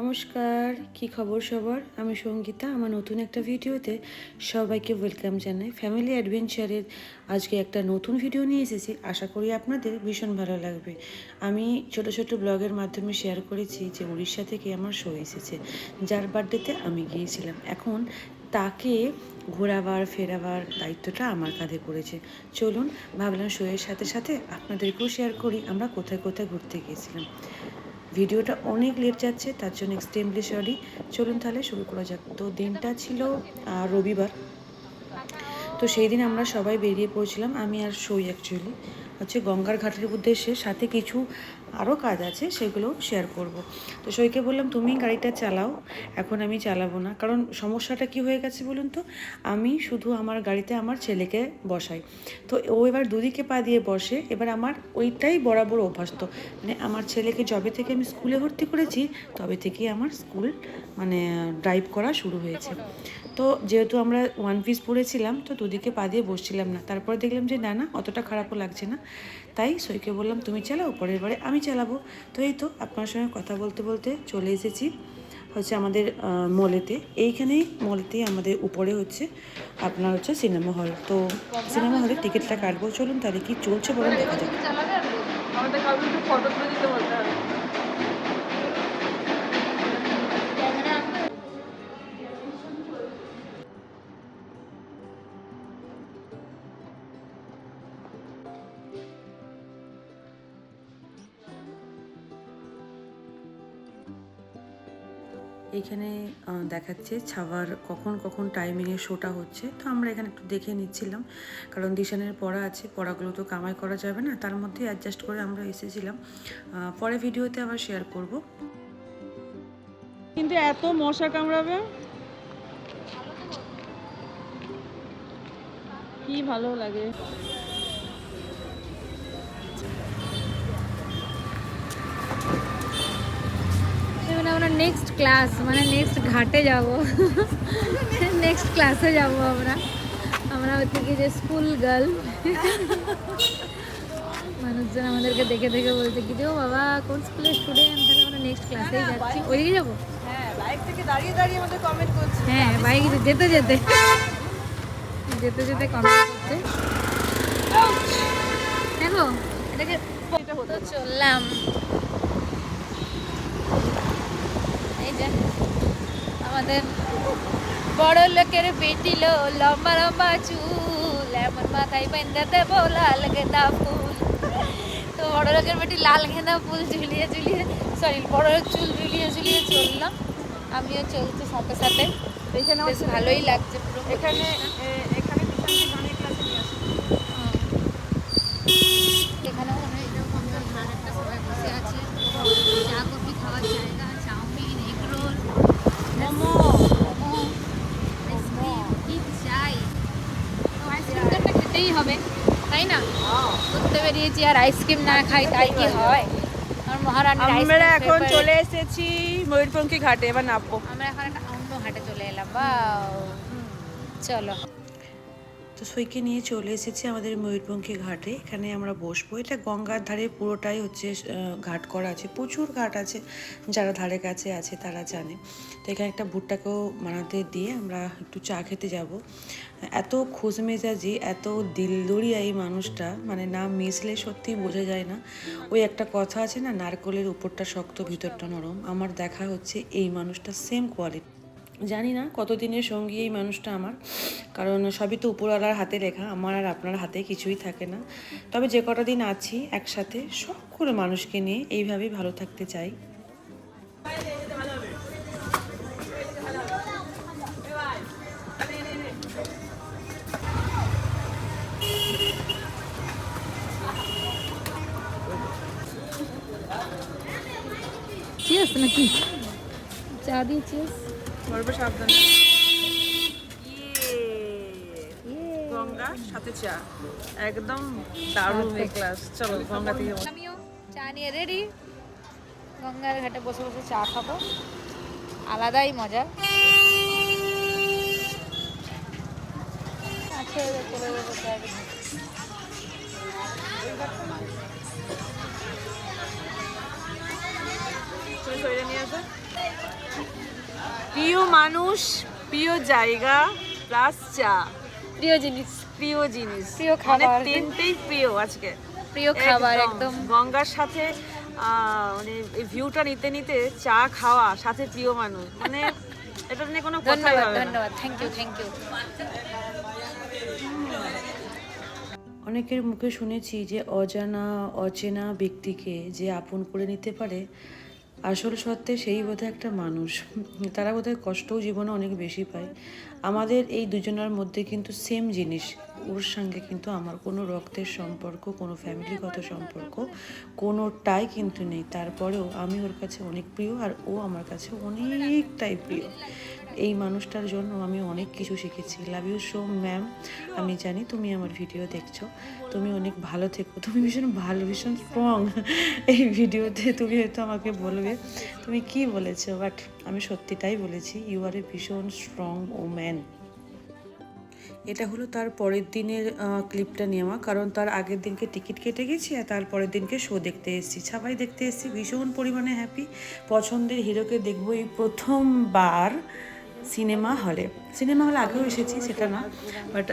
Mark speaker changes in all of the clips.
Speaker 1: নমস্কার, কি খবর সবার? আমি সঙ্গীতা, আমার নতুন একটা ভিডিওতে সবাইকে ওয়েলকাম জানাই। ফ্যামিলি অ্যাডভেঞ্চারের আজকে একটা নতুন ভিডিও নিয়ে এসেছি। আশা করি আপনাদের ভীষণ ভালো লাগবে। আমি ছোট ছোট ব্লগের মাধ্যমে শেয়ার করেছি যে উড়িষ্যা থেকে আমার শো এসেছে। যার বার্থডেতে আমি গিয়েছিলাম। এখন তাকে ঘোরাবার, ফেরাবার দায়িত্বটা আমার কাঁধে পড়েছে। চলুন, ভাবলাম শোয়ের সাথে সাথে আপনাদেরকেও শেয়ার করি। আমরা কোথায় কোথায় ঘুরতে গিয়েছিলাম? ভিডিওটা অনেক লেট যাচ্ছে, তার জন্য এক্সট্রিমলি সরি চলুন তাহলে শুরু করা যাক। তো দিনটা ছিল রবিবার। তো সেই দিন আমরা সবাই বেরিয়ে পড়েছিলাম। আমি আর সই অ্যাকচুয়ালি হচ্ছে গঙ্গার ঘাটের উদ্দেশ্যে সাথে কিছু আরও কাজ আছে সেগুলো শেয়ার করব। তো সইকে বললাম, তুমি গাড়িটা চালাও, এখন আমি চালাবো না। কারণ সমস্যাটা কি হয়ে গেছে বলুন তো? আমি শুধু আমার গাড়িতে আমার ছেলেকে বসাই। তো ও এবার দুদিকে পা দিয়ে বসে, এবার আমার ওইটাই বরাবর অভ্যস্ত মানে আমার ছেলেকে যবে থেকে আমি স্কুলে ভর্তি করেছি, তবে থেকেই আমার স্কুল মানে ড্রাইভ করা শুরু হয়েছে। তো যেহেতু আমরা ওয়ান পিস পরেছিলাম তো দুদিকে পা দিয়ে বসছিলাম না। তারপরে দেখলাম যে, না না, অতটা খারাপও লাগছে না। তাই সইকে বললাম, তুমি চালাও, পরের বারে আমি চালাবো। তো এই তো আপনার সঙ্গে কথা বলতে বলতে চলে এসেছি হচ্ছে আমাদের মলেতে। এইখানেই মলেতেই আমাদের উপরে হচ্ছে আপনার হচ্ছে সিনেমা হল। তো সিনেমা হলের টিকিটটা কাটবো। চলুন তাহলে কি চলছে বলুন, দেখা যাক। এইখানে আহ, দেখাচ্ছে ছাওয়ার কখন কখন টাইমিংয়ে শোটা হচ্ছে। তো আমরা এখানে একটু দেখে নিচ্ছিলাম। কারণ দিশানের পড়া আছে পড়াগুলো তো কামাই করা যাবে না। তার মধ্যে অ্যাডজাস্ট করে আমরা এসেছিলাম। পরে ভিডিওতে আবার শেয়ার করব।
Speaker 2: কিন্তু এত মশা কামড়াবে? কি ভালো লাগে।
Speaker 3: মানে আমরা নেক্সট ক্লাস মানে নেক্সট ঘাটে যাব। নেক্সট ক্লাসে যাব আমরা। আমরা হচ্ছে থেকে যে স্কুল গার্ল মানুষজন আমাদেরকে দেখে দেখে বলছে কি যে ও বাবা কোন স্কুলের স্টুডেন্ট তাহলে আমরা নেক্সট ক্লাসেই যাচ্ছি। ওইদিকে যাব?
Speaker 2: হ্যাঁ বাইক থেকে দাঁড়িয়ে দাঁড়িয়ে আমাদের কমেন্ট করছে।
Speaker 3: হ্যাঁ বাইকে যেতে যেতে। যেতে যেতে কমেন্ট করছে। দেখো এটাকে চললাম এই যে আমাদের বড় লোকের বেটি লো লম্বা লম্বা চুল এমন মাথায় বেঁধে দেবো লাল গেঁদা ফুল। তো বড় লোকের বেটি লাল গেঁদা ফুল ঝুলিয়ে ঝুলিয়ে সরি বড় চুল ঝুলিয়ে ঝুলিয়ে চললাম। আমিও চলছি সাথে সাথে। বেশ ভালোই লাগছে পুরো
Speaker 2: এখানে এ- এখানে বিশাল গানের ক্লাসে নিয়ে আসে
Speaker 3: এখানেও মনে হয় এরকম ঘর একটা সবাই বসে আছে চা কফি খাওয়ার জায়গা chowmein egg roll
Speaker 2: momo
Speaker 3: momo ice cream কি চাই তো আইসক্রিমটা একটা খেতেই হবে তাই না ঘুরতে আর আইসক্রিম না খাই তাই কি হয়? আমরা
Speaker 2: এখন চলে এসেছি ময়ূরপঙ্খী ঘাটে এবার নামবো।
Speaker 3: আমরা এখন একটা অন্য ঘাটে চলে এলাম বা চলো।
Speaker 1: তো সইকে নিয়ে চলে এসেছি আমাদের ময়ূরপঙ্খী ঘাটে। এখানে আমরা বসবো। এটা গঙ্গার ধারে পুরোটাই হচ্ছে ঘাট করা আছে। প্রচুর ঘাট আছে, যারা ধারে কাছে আছে তারা জানে। তো এখানে একটা ভুট্টাকেও বানাতে দিয়ে আমরা একটু চা খেতে যাব। এত খোঁজ মেজাজি, এত দিলদরিয়া এই মানুষটা মানে না মিশলে সত্যি বোঝা যায় না। ওই একটা কথা আছে না, নারকলের উপরটা শক্ত, ভিতরটা নরম। আমার দেখা হচ্ছে এই মানুষটা সেম কোয়ালিটি জানি না, কতদিনের সঙ্গী এই মানুষটা আমার। কারণ সবই তো উপরওয়ালার হাতে লেখা, আমার আর আপনার হাতে কিছুই থাকে না। তবে যে কটা দিন আছি একসাথে সবগুলো মানুষকে নিয়ে এইভাবেই ভালো থাকতে চাই।
Speaker 3: নাকি চা দিয়ে
Speaker 2: বলব সাবধান। গঙ্গা সাথে চা। একদম দারুণ ক্লাস চলো গঙ্গা থেকে
Speaker 3: আমিও চা নিয়ে রেডি গঙ্গার ঘাটে বসে বসে চা খাব। আলাদাই মজা।
Speaker 2: তুমি শরীরে নিয়ে আসো। প্রিয় মানুষ প্রিয় জায়গা প্লাস চা।
Speaker 3: প্রিয় জিনিস।
Speaker 2: প্রিয় জিনিস।
Speaker 3: প্রিয়
Speaker 2: মানে
Speaker 3: খাবার।
Speaker 2: তিনটেই প্রিয় আজকে।
Speaker 3: প্রিয় খাবার একদম।
Speaker 2: গঙ্গার সাথে মানে এই ভিউটা নিতে নিতে চা খাওয়া সাথে প্রিয় মানুষ। মানে এটা নিয়ে কোনো হবে
Speaker 3: ধন্যবাদ। থ্যাংক ইউ থ্যাংক ইউ
Speaker 1: অনেকের মুখে শুনেছি যে অজানা অচেনা ব্যক্তিকে যে আপন করে নিতে পারে আসল সত্ত্বে সেই বোধহয় একটা মানুষ। তারা বোধহয় কষ্টও জীবনে অনেক বেশি পায়। আমাদের এই দুজনের মধ্যে কিন্তু সেম জিনিস। ওর সঙ্গে কিন্তু আমার কোনো রক্তের সম্পর্ক, কোনো ফ্যামিলিগত সম্পর্ক কোনোটাই কিন্তু নেই। তারপরেও আমি ওর কাছে অনেক প্রিয় আর ও আমার কাছে অনেকটাই প্রিয়। এই মানুষটার জন্য আমি অনেক কিছু শিখেছি। লাভ ইউ সো ম্যাম আমি জানি তুমি আমার ভিডিও দেখছ। তুমি অনেক ভালো থেকো। তুমি ভীষণ ভালো, ভীষণ স্ট্রং এই ভিডিওতে তুমি হয়তো আমাকে বলবে, তুমি কি বলেছ? বাট আমি সত্যিটাই বলেছি ইউ আর এ ভীষণ স্ট্রং ও ম্যান এটা হলো তার পরের দিনের ক্লিপটা নেওয়া। কারণ তার আগের দিনকে টিকিট কেটে গেছি আর তার পরের দিনকে শো দেখতে এসেছি। ছাপাই দেখতে এসেছি। ভীষণ পরিমাণে হ্যাপি পছন্দের হিরোকে দেখব এই প্রথমবার। সিনেমা হলে। সিনেমা হলে আগেও এসেছি, সেটা না। বাট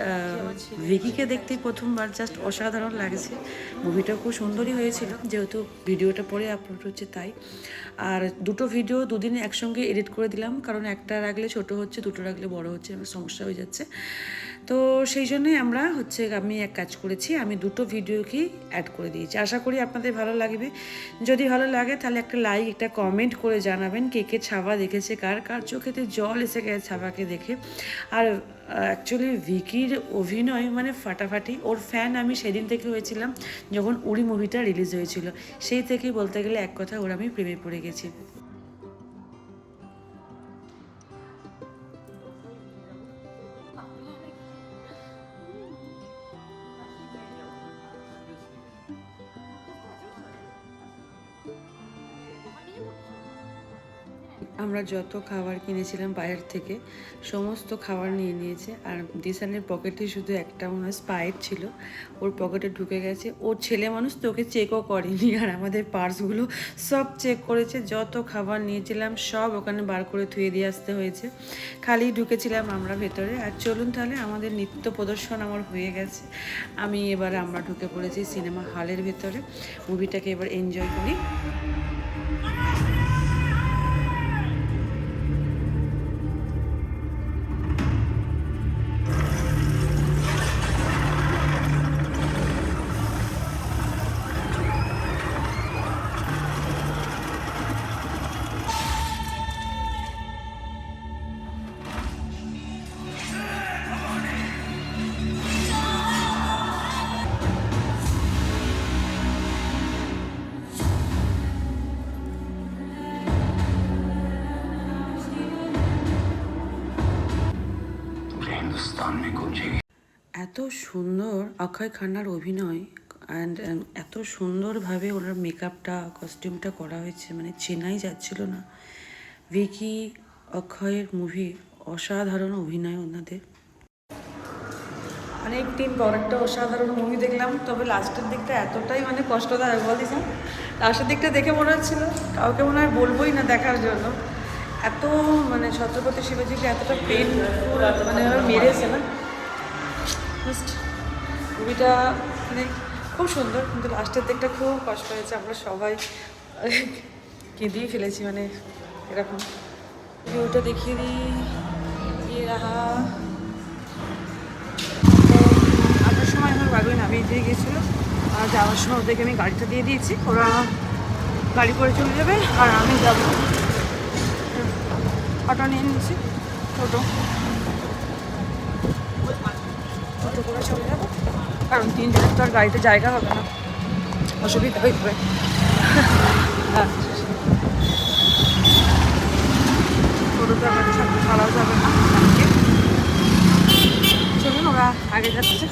Speaker 1: ভিকিকে দেখতেই প্রথমবার জাস্ট অসাধারণ লাগছে। মুভিটা খুব সুন্দরই হয়েছিল, যেহেতু ভিডিওটা পরে আপলোড হচ্ছে তাই। আর দুটো ভিডিও দুদিনে একসঙ্গে এডিট করে দিলাম, কারণ একটা রাখলে ছোট হচ্ছে, দুটো রাখলে বড় হচ্ছে আমার সমস্যা হয়ে যাচ্ছে। তো সেই জন্যই আমরা হচ্ছে, আমি এক কাজ করেছি, আমি দুটো ভিডিওকেই অ্যাড করে দিয়েছি। আশা করি আপনাদের ভালো লাগবে। যদি ভালো লাগে, তাহলে একটা লাইক একটা কমেন্ট করে জানাবেন, কে কে ছাবা দেখেছে, কার কার চোখেতে জল এসে গেছে ছাপাকে দেখে। আর অ্যাকচুয়ালি ভিকির অভিনয় মানে ফাটাফাটি। ওর ফ্যান আমি সেদিন থেকে হয়েছিলাম যখন উড়ি মুভিটা রিলিজ হয়েছিল। সেই থেকেই বলতে গেলে এক কথা ওর আমি প্রেমে পড়ে গেছি। আমরা যত খাবার কিনেছিলাম বাইরের থেকে, সমস্ত খাবার নিয়ে নিয়েছে। আর দিশানের পকেটে শুধু একটা মনে হয় স্পাইট ছিল, ওর পকেটে ঢুকে গেছে। ওর ছেলে মানুষ তো ওকে চেকও করেনি, আর আমাদের পার্সগুলো সব চেক করেছে। যত খাবার নিয়েছিলাম, সব ওখানে বার করে ধুয়ে দিয়ে আসতে হয়েছে। খালি ঢুকেছিলাম আমরা ভেতরে। আর চলুন তাহলে, আমাদের নৃত্য প্রদর্শন আমার হয়ে গেছে। আমি এবার আমরা ঢুকে পড়েছি সিনেমা হলের ভেতরে। মুভিটাকে এবার এনজয় করি। এত সুন্দর অক্ষয় খান্নার অভিনয় অ্যান্ড এত সুন্দরভাবে ওনার মেকআপটা কস্টিউমটা করা হয়েছে মানে চেনাই যাচ্ছিল না। ভিকি অক্ষয়ের মুভি অসাধারণ অভিনয় ওনাদের। অনেক দিন পর একটা অসাধারণ মুভি দেখলাম, তবে লাস্টের দিকটা এতটাই মানে কষ্টদায়ক বলিস লাস্টের দিকটা দেখে মনে হচ্ছিল, কাউকে মনে হয় বলবোই না দেখার জন্য। এত মানে ছত্রপতি শিবাজিকে এতটা পেন মানে মেরেছে না। জাস্ট মুভিটা মানে খুব সুন্দর, কিন্তু লাস্টের দিকটা খুব কষ্ট হয়েছে। আমরা সবাই, কেঁদেই ফেলেছি মানে এরকম। ভিউটা দেখিয়ে দিই। তো আসার সময় আমার বাগুই নামিয়ে দিয়ে গেছিল আর যাওয়ার সময় ওদেরকে আমি গাড়িটা দিয়ে দিয়েছি। ওরা গাড়ি করে চলে যাবে, আর আমি যাব। অটো নিয়ে নিয়েছি টোটো টোটো করে চলে যাব। কারণ তিনজনের তো আর গাড়িতে জায়গা হবে না। অসুবিধা হয়ে যাবে। হ্যাঁ টোটো তো সাথে ছাড়াও যাবে না। চলুন, ওরা আগে যাচ্ছে।